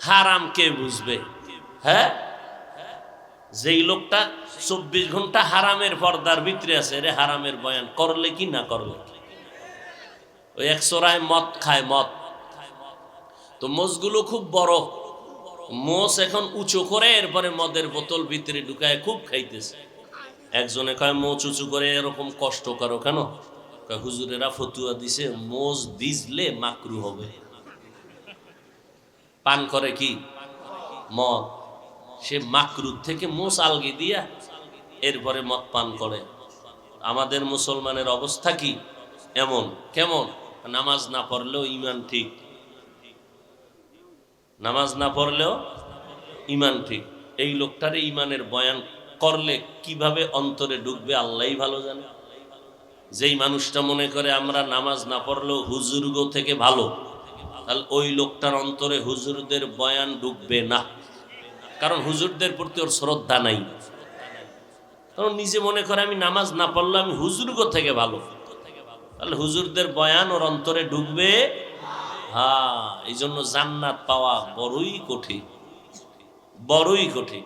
হারাম কে বুঝবে? হ্যাঁ? যেই লোকটা চব্বিশ ঘণ্টা হারামের পর্দার ভিতরে আছে রে হারামের বয়ান করলে কি না করলে ওই এক মদ খায়, মদ। তো মোষগুলো খুব বড়। মোষ এখন উঁচু করে, এরপরে মদের বোতল ভিতরে ঢুকায় খুব খাইতেছে। একজনে কয় মোচ উঁচু করে এরকম কষ্ট করো কেন? হুজুরেরা ফতুয়া দিছে মোজ দিজলে মাকরু হবে। পান করে কি? মদ। সে মাকরুদ থেকে মোষ আলগি দিয়া এরপরে মদ পান করে। আমাদের মুসলমানের অবস্থা কি? এমন, কেমন? নামাজ না পড়লেও ইমান ঠিক। নামাজ না পড়লেও ইমান ঠিক। এই লোকটারে ইমানের বয়ান করলে কীভাবে অন্তরে ঢুকবে আল্লাহই ভালো জানে। যেই মানুষটা মনে করে আমরা নামাজ না পড়লেও হুজুর্গ থেকে ভালো তাহলে ওই লোকটার অন্তরে হুজুরদের বয়ান ঢুকবে না। কারণ হুজুরদের প্রতি ওর শ্রদ্ধা নাই। কারণ নিজে মনে করে আমি নামাজ না পড়লে আমি হুজুর থেকে ভালো। তাহলে হুজুরদের বয়ান ওর অন্তরে ঢুকবে হ্যাঁ এই জন্য জান্নাত পাওয়া বড়ই কঠিন। বড়ই কঠিন।